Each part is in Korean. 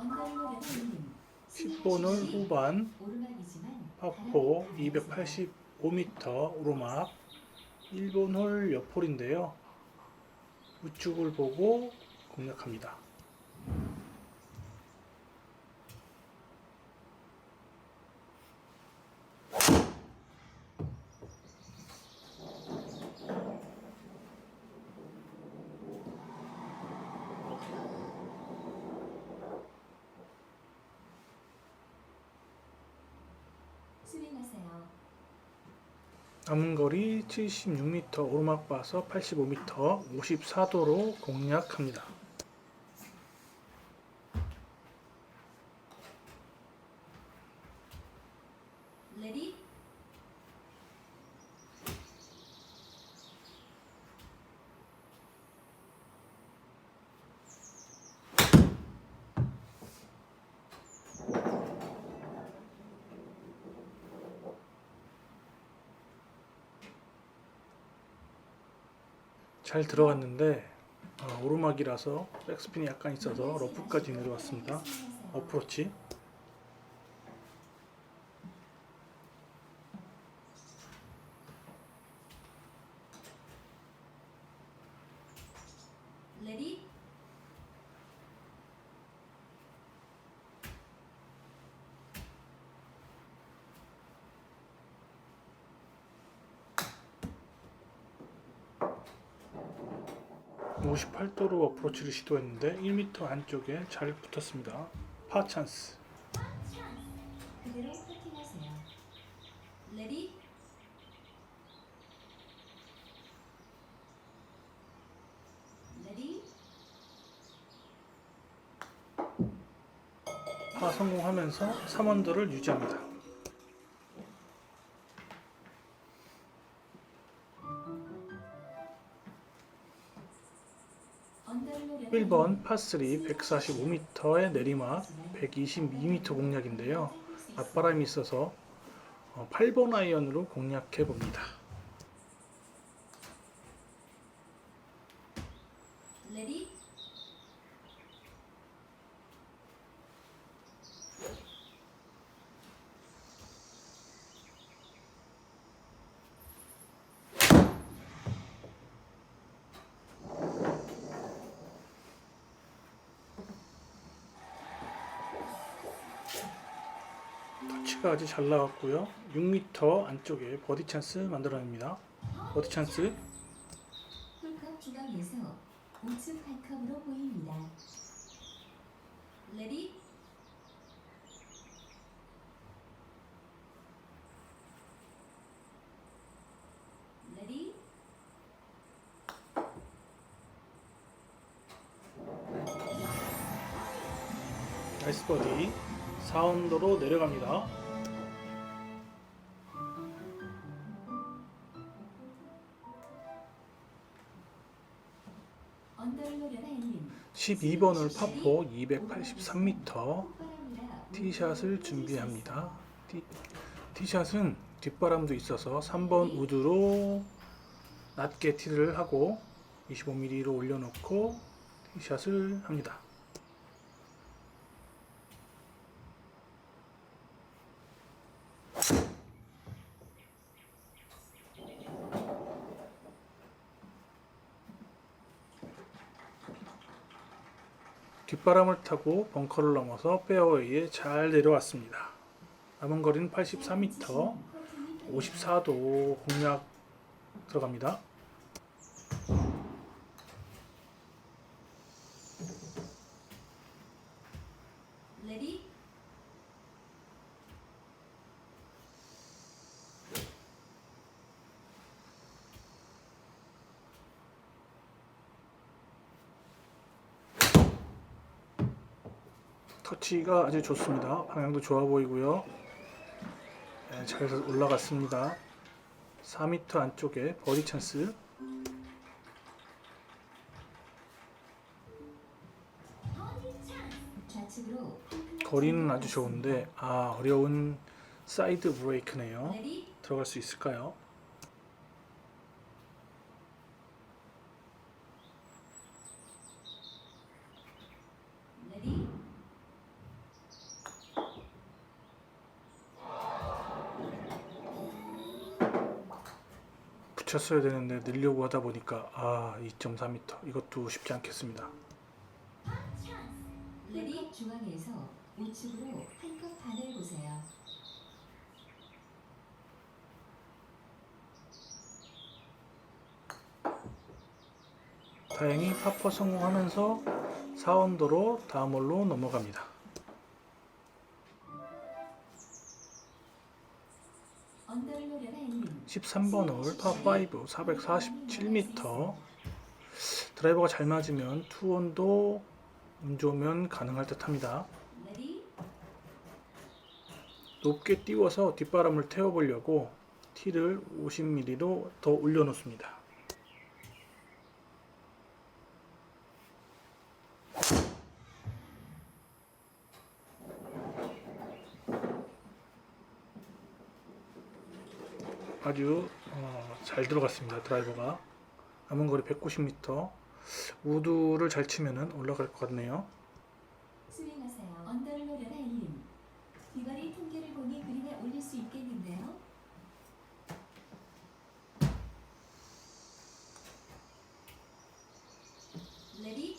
언더로드는 10번홀 후반 파포 285m 오르막 1번 홀 옆홀인데요. 우측을 보고 공략합니다. 스윙하세요. 남은 거리 76m 오르막 봐서 85m 54도로 공략합니다. 레디 잘 들어갔는데 어, 오르막이라서 백스핀이 약간 있어서 러프까지 내려왔습니다. 어프로치 레디 오 58도로 어프로치를 시도했는데 1m 안쪽에 잘 붙었습니다. 파 찬스 그대로 퍼팅하세요. 레디 레디 파 성공하면서 3원더를 유지합니다. 언더로드 1번 파3 145m의 내리막 122m 공략인데요. 앞바람이 있어서 8번 아이언으로 공략해 봅니다. 레디 터치가 아주 잘 나왔고요. 6m 안쪽에 버디 찬스 만들어냅니다. 버디 찬스 홀컵 중앙에서 우측 발컵으로 보입니다. 레디 레디 나이스 버디 4언더로 내려갑니다. 12번을 파포 283m 폭발합니다. 티샷을 준비합니다. 티, 티샷은 뒷바람도 있어서 3번 우드로 낮게 티를 하고 25mm로 올려놓고 티샷을 합니다. 뒷바람을 타고 벙커를 넘어서 페어웨이에 잘 내려왔습니다. 남은 거리는 84m, 54도 공략 들어갑니다. 레디 터치가 아주 좋습니다. 방향도 좋아 보이고요. 네, 잘 올라갔습니다. 4m 안쪽에 버디 찬스. 거리는 아주 좋은데 아 어려운 사이드 브레이크네요. 들어갈 수 있을까요? 레디 붙였어야 되는데 늘려고 하다 보니까 아 2.4m 이것도 쉽지 않겠습니다. 레디 중앙에서 우측으로 한컵 반을 보세요. 다행히 파퍼 성공하면서 4원도로 다음 홀로 넘어갑니다. 13번 홀 파5 447m 드라이버가 잘 맞으면 투원도 운 좋으면 가능할 듯 합니다. 높게 띄워서 뒷바람을 태워보려고 티를 50mm로 더 올려놓습니다. 아주 어, 잘 들어갔습니다. 드라이버가 남은 거리 190m 우드를 잘 치면은 올라갈 것 같네요. 스윙하세요. 언더를 노려라 앤님. 비거리 통계를 보니 그린에 올릴 수 있겠는데요. 레디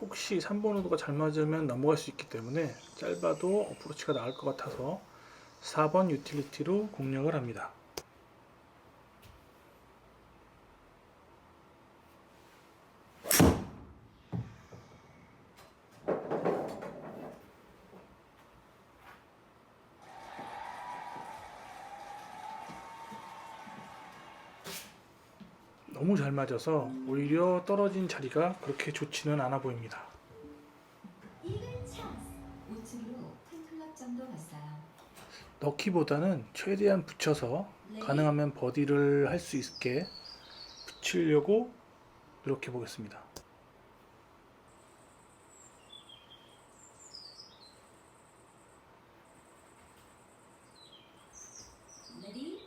혹시 3번 우드가 잘 맞으면 넘어갈 수 있기 때문에 짧아도 어프로치가 나을 것 같아서 4번 유틸리티로 공략을 합니다. 맞아서 오히려 떨어진 자리가 그렇게 좋지는 않아 보입니다. 넣기보다는 최대한 붙여서 가능하면 버디를 할 수 있게 붙이려고 노력해 보겠습니다. 레디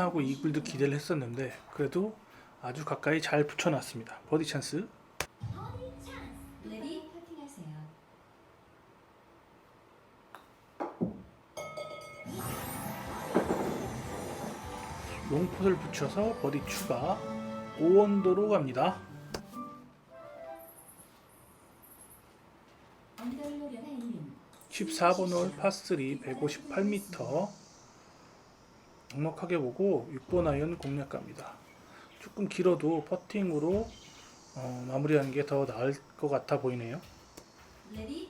하고 이글도 기대를 했었는데 그래도 아주 가까이 잘 붙여놨습니다. 버디 찬스. 롱풋을 붙여서 버디 추가 5원도로 갑니다. 언더를 노려라 앤님. 14번 홀 파3 158m 넉넉하게 보고 6번 아이언 공략 갑니다. 조금 길어도 퍼팅으로 어, 마무리하는 게 더 나을 것 같아 보이네요. 레디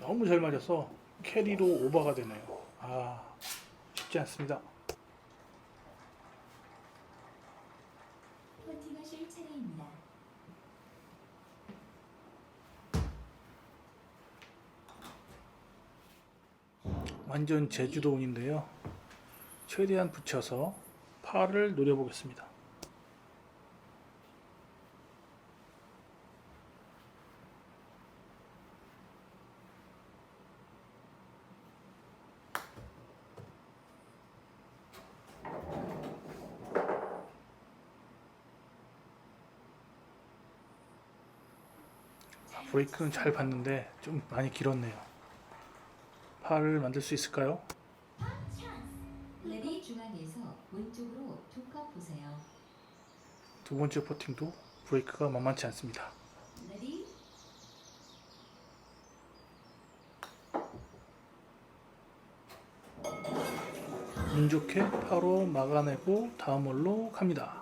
너무 잘 맞아서 캐리로 오버가 되네요. 아 쉽지 않습니다. 차례입니다. 완전 제주도운인데요. 최대한 붙여서 파를 노려보겠습니다. 브레이크는 잘 봤는데 좀 많이 길었네요. 파를 만들 수 있을까요? 레디 중앙에서 왼쪽으로 두컵 보세요. 두 번째 퍼팅도 브레이크가 만만치 않습니다. 레디 운 좋게 파로 막아내고 다음 홀로 갑니다.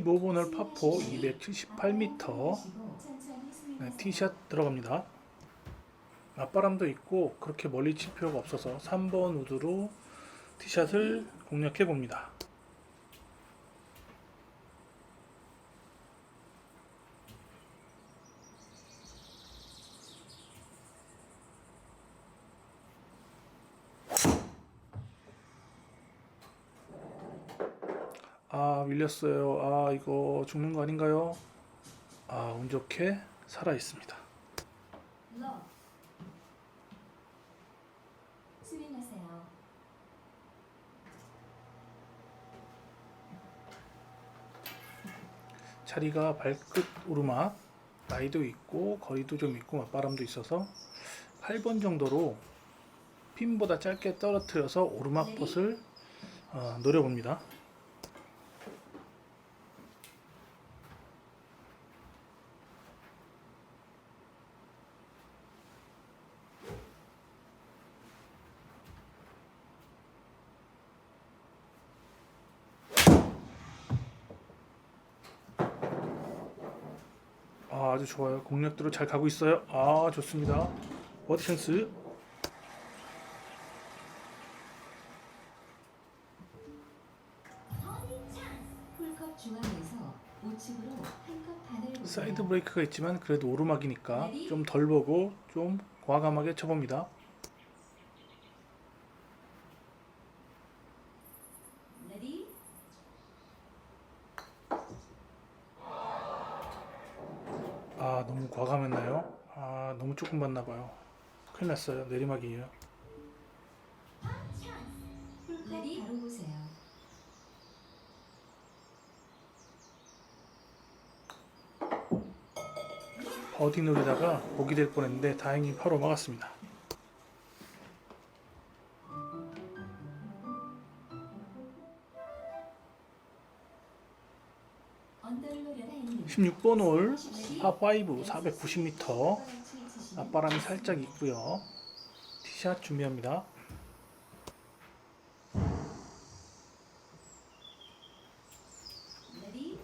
65번을 파포 278m 네, 티샷 들어갑니다. 맞바람도 있고 그렇게 멀리 칠 필요가 없어서 3번 우드로 티샷을 공략해 봅니다. 아 밀렸어요. 아 이거 죽는 거 아닌가요? 아 운 좋게 살아 있습니다. 러 스윙하세요. 자리가 발끝 오르막 나이도 있고 거리도 좀 있고 맞바람도 있어서 8번 정도로 핀보다 짧게 떨어뜨려서 오르막 봇을 어, 노려봅니다. 아, 아주 좋아요. 공략대로 잘 가고 있어요. 아, 좋습니다. 버디 찬스. 사이드 브레이크가 있지만 그래도 오르막이니까 좀 덜 보고 좀 과감하게 쳐봅니다. 레디 아, 너무 과감했나요? 아, 너무 조금 봤나 봐요. 큰일 났어요. 내리막이에요. 레디 바로 보세요. 버디 노리다가 보기 될 뻔했는데 다행히 바로 막았습니다. 언더로려라 1님 16번 홀 파5 490m 앞바람이 살짝 있고요. 티샷 준비합니다. 레디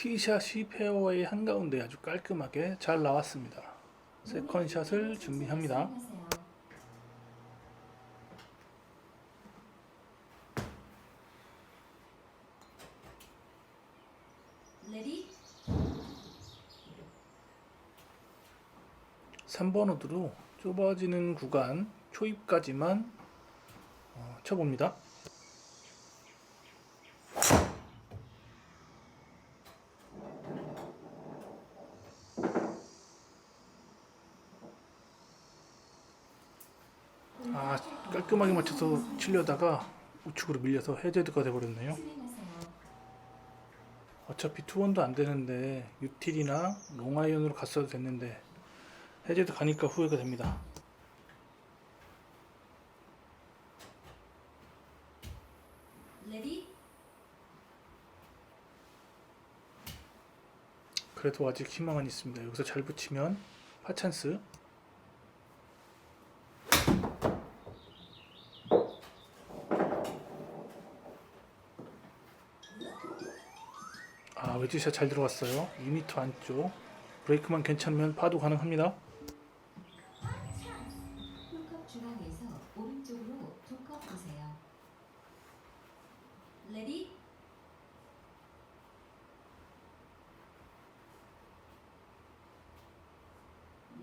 티샷이 페어웨이 한가운데 아주 깔끔하게 잘 나왔습니다. 세컨샷을 준비합니다. 스윙하세요. 레디 3번 호드로 좁아지는 구간 초입까지만 어, 쳐봅니다. 아 깔끔하게 맞춰서 치려다가 우측으로 밀려서 해저드가 돼버렸네요. 어차피 투원도 안 되는데 유틸이나 롱아이언으로 갔어도 됐는데 해제도 가니까 후회가 됩니다. 그래도 아직 희망은 있습니다. 여기서 잘 붙이면 파찬스. 아 웨지샷 잘 들어갔어요. 2m 안쪽. 브레이크만 괜찮으면 파도 가능합니다. 레디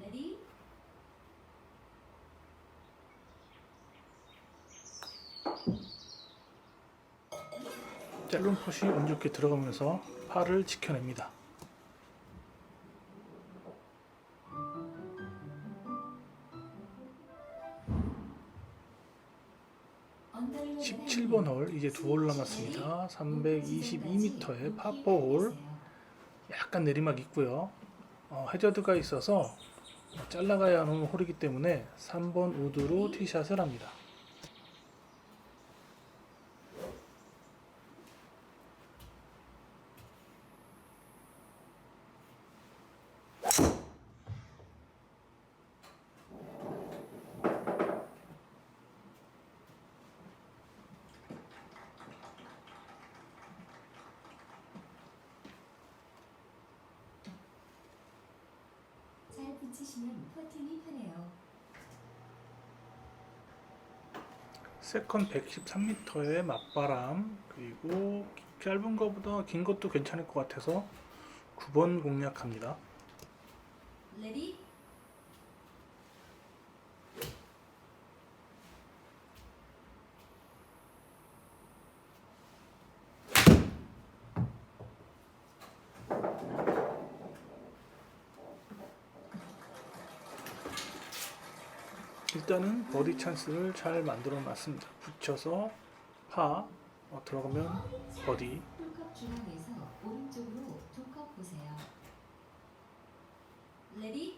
레디 짧은 컷이 운 좋게 들어가면서 파를 지켜냅니다. 언더로려라 17번 홀 이제 두 홀 남았습니다. 322m의 파4 홀 약간 내리막 있고요. 어, 해저드가 있어서 잘라가야 하는 홀이기 때문에 3번 우드로 티샷을 합니다. 잘 붙이시면 커팅이 편해요. 세컨 113m의 맞바람 그리고 짧은 거보다 긴 것도 괜찮을 것 같아서 9번 공략합니다. 레디 일단은 버디 찬스를 잘 만들어 놨습니다. 붙여서 파 어, 들어가면 버디 홀컵 중앙에서 오른쪽으로 두 컵 보세요. 레디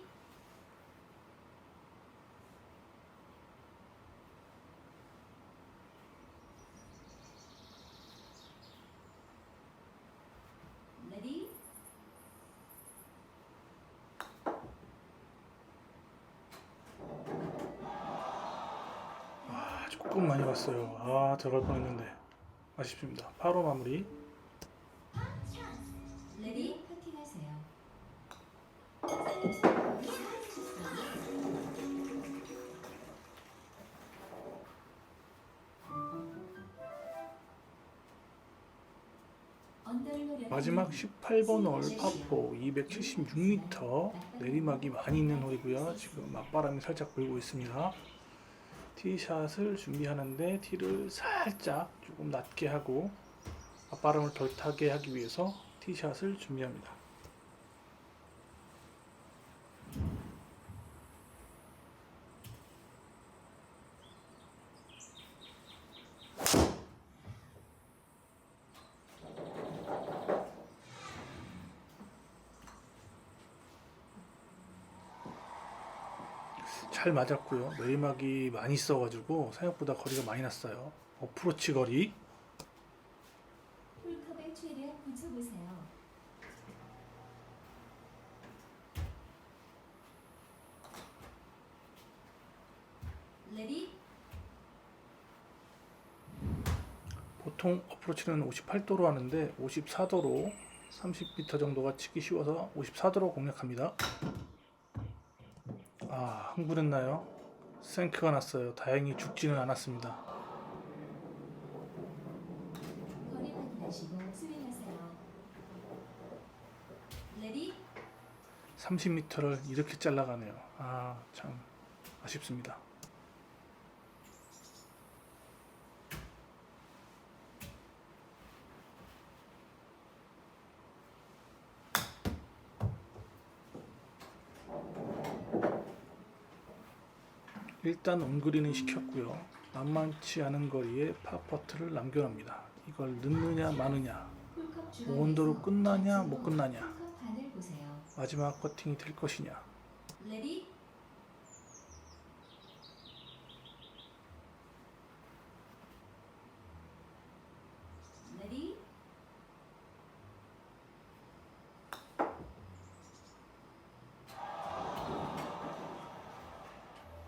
레디 아, 조금 많이 갔어요. 아 들어갈 뻔했는데 아쉽습니다. 파로 마무리. 레디 파팅하세요. 마지막 18번 홀 파포 276m 내리막이 많이 있는 홀이고요. 지금 맞바람이 살짝 불고 있습니다. 티샷을 준비하는데 티를 살짝 조금 낮게 하고 맞바람을 덜 타게 하기 위해서 티샷을 준비합니다. 잘 맞았고요. 내리막이 많이 있어가지고 생각보다 거리가 많이 났어요. 어프로치 거리 홀컵에 최대한 붙여보세요. 레디 보통 어프로치는 58도로 하는데 54도로 30m 정도가 치기 쉬워서 54도로 공략합니다. 아 흥분했나요? 생크가 났어요. 다행히 죽지는 않았습니다. 거리 확인하시고 스윙하세요. 레디 30m를 이렇게 잘라가네요. 아 참 아쉽습니다. 일단 온그린은 시켰고요. 만만치 않은 거리에 파퍼트를 남겨놓습니다. 이걸 넣느냐 마느냐 온도로 끝나냐 못 끝나냐. 마지막 퍼팅이 될 것이냐 레디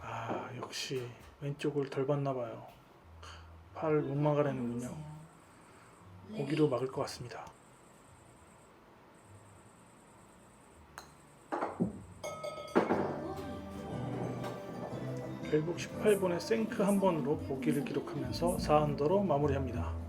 아 역시 왼쪽을 덜 봤나 봐요. 팔을 못 막아내는군요. 고기로 막을 것 같습니다. 결국 18번의 생크 한 번으로 보기를 기록하면서 4안더로 마무리합니다.